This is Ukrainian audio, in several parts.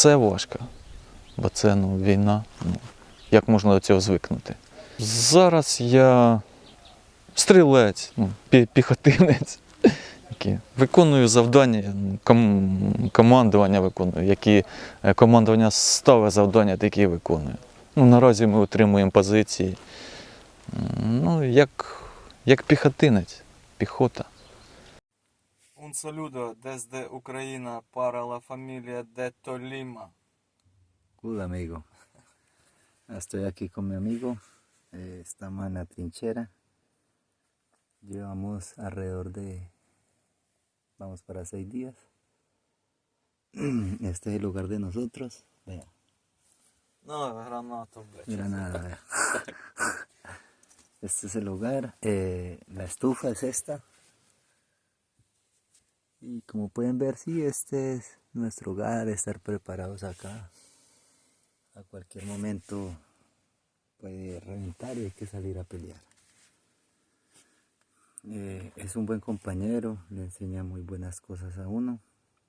все важко. Бо це ну, війна. Ну, як можна до цього звикнути? Зараз я стрілець, ну, піхотинець. Які виконую завдання, ком- командування виконую, які е, командування ставить завдання, такі виконую. Ну, наразі ми отримуємо позиції. Ну, як, як піхотинець, піхота. Un saludo desde Ucrania para la familia de Tolima. Hola amigo. Ah, estoy aquí con mi amigo. Eh, estamos en la trinchera. Llevamos alrededor de... Vamos para seis días. Este es el lugar de nosotros. Vea. No, granada. Granada. Este es el lugar. Eh, la estufa es esta. Y como pueden ver, sí, este es nuestro hogar, estar preparados acá. A cualquier momento puede reventar y hay que salir a pelear. Eh, es un buen compañero, le enseña muy buenas cosas a uno.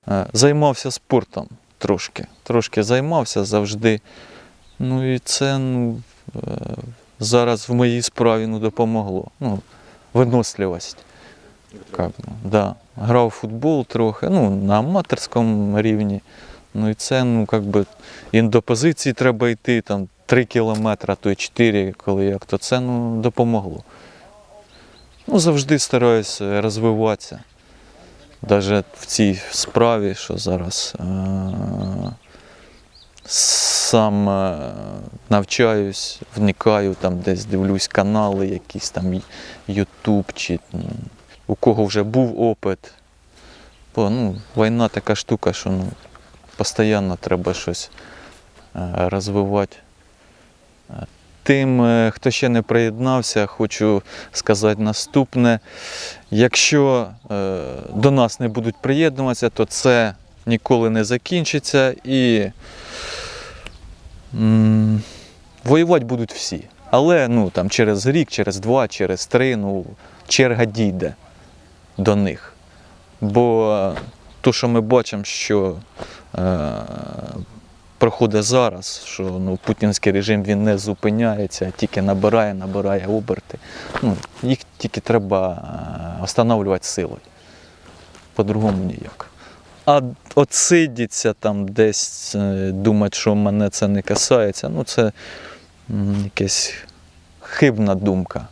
Е, Займався спортом трошки. Трошки займався завжди. Ну і це ну, е, зараз в моїй справі ну, допомогло. Ну, виносливість. Как, да. Грав в футбол трохи, ну, на аматорському рівні. Ну і це, ну, как би, і до позиції треба йти там 3 кілометри, а то й 4, коли як, то це ну, допомогло. Ну, завжди стараюся розвиватися. Навіть в цій справі, що зараз е- сам е- навчаюсь, вникаю, там десь дивлюсь канали, якісь там Ютуб чи у кого вже був опит. Бо ну, війна така штука, що ну, постійно треба щось е, розвивати. Е, Тим, е, хто ще не приєднався, хочу сказати наступне. Якщо до нас не будуть приєднуватися, то це ніколи не закінчиться і воювати будуть всі. Але ну, там, через рік, через два, через три, ну, черга дійде до них. Бо е, то, що ми бачимо, що е, проходить зараз, що ну, путінський режим він не зупиняється, а тільки набирає, набирає оберти. Ну, їх тільки треба е, встановлювати силою. По-другому ніяк. А от сидіться там десь, е, думати, що мене це не касається, ну це якась хибна думка.